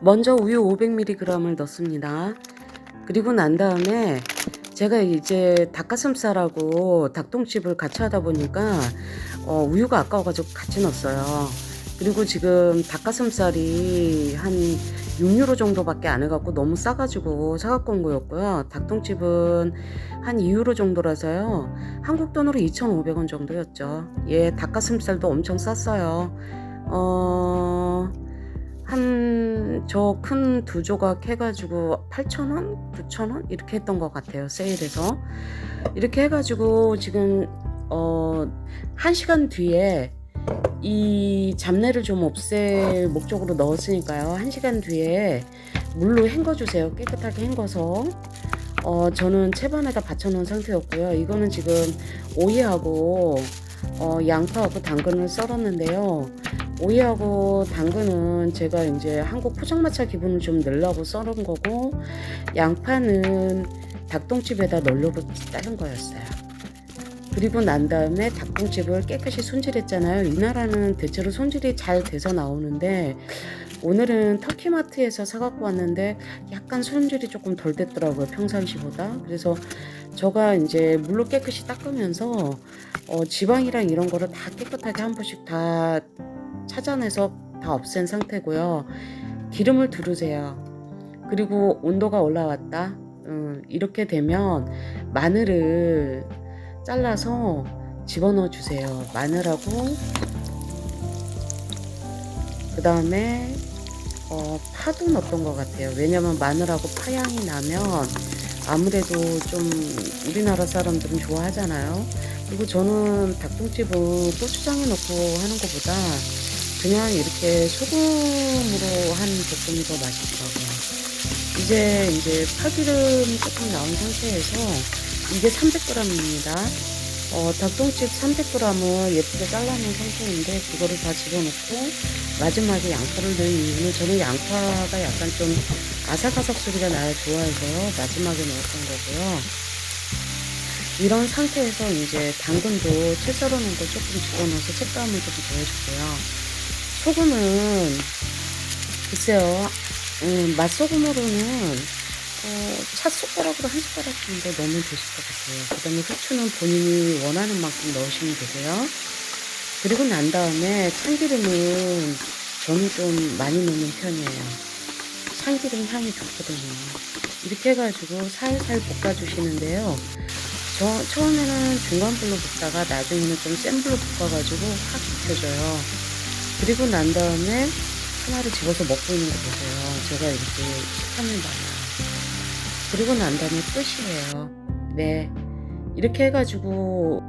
먼저 우유 500mg을 넣습니다. 그리고 난 다음에 제가 이제 닭가슴살하고 닭똥집을 같이 하다 보니까 어, 우유가 아까워가지고 같이 넣었어요. 그리고 지금 닭가슴살이 한 6유로 정도밖에 안 해갖고 너무 싸가지고 사갖고 온 거였고요. 닭똥집은 한 2유로 정도라서요. 한국 돈으로 2,500원 정도였죠. 예, 닭가슴살도 엄청 쌌어요. 어, 한, 저 큰 두 조각 해가지고 8,000원? 9,000원? 이렇게 했던 것 같아요. 세일해서. 이렇게 해가지고 지금, 어, 한 시간 뒤에 이 잡내를 좀 없앨 목적으로 넣었으니까요. 한 시간 뒤에 물로 헹궈주세요. 깨끗하게 헹궈서. 어, 저는 채반에다 받쳐놓은 상태였고요. 이거는 지금 오이하고 어, 양파하고 당근을 썰었는데요. 오이하고 당근은 제가 이제 한국 포장마차 기분을 좀 내려고 썰은 거고 양파는 닭똥집에다 넣으려고 자른 거였어요. 그리고 난 다음에 닭똥집을 깨끗이 손질했잖아요. 이 나라는 대체로 손질이 잘 돼서 나오는데 오늘은 터키마트에서 사갖고 왔는데 약간 손질이 조금 덜 됐더라고요. 평상시보다. 그래서 저가 이제 물로 깨끗이 닦으면서 어, 지방이랑 이런 거를 다 깨끗하게 한 번씩 다 찾아내서 다 없앤 상태고요. 기름을 두르세요. 그리고 온도가 올라왔다. 음, 이렇게 되면 마늘을 잘라서 집어넣어 주세요. 마늘하고 그 다음에 어, 파도 넣었던 것 같아요. 왜냐면 마늘하고 파향이 나면 아무래도 좀 우리나라 사람들은 좋아하잖아요. 그리고 저는 닭똥집은 고추장에 넣고 하는 것보다 그냥 이렇게 소금으로 한 볶음이 더 맛있더라고요. 이제 이제 파기름이 조금 나온 상태에서 이게 300g입니다. 어, 닭똥집 300g을 예쁘게 잘라놓은 상태인데 그거를 다 집어넣고 마지막에 양파를 넣은 이유는 저는 양파가 약간 좀 아삭아삭 소리가 나야 좋아해서요. 마지막에 넣었던 거고요. 이런 상태에서 이제 당근도 채 썰어 놓은 거 조금 집어넣어서 색감을 좀 더해주고요. 소금은 글쎄요. 음, 맛소금으로는 어, 차 숟가락으로 한 숟가락 정도 넣으면 되실 것 같아요. 그 다음에 후추는 본인이 원하는 만큼 넣으시면 되세요. 그리고 난 다음에 참기름은 저는 좀 많이 넣는 편이에요. 참기름 향이 좋거든요. 이렇게 해가지고 살살 볶아주시는데요. 저 처음에는 중간 불로 볶다가 나중에는 좀 센 불로 볶아가지고 확 익혀져요. 그리고 난 다음에 하나를 집어서 먹고 있는 거 보세요. 제가 이렇게 식감이 많아요. 그리고 난 다음에 끝이에요. 네. 이렇게 해가지고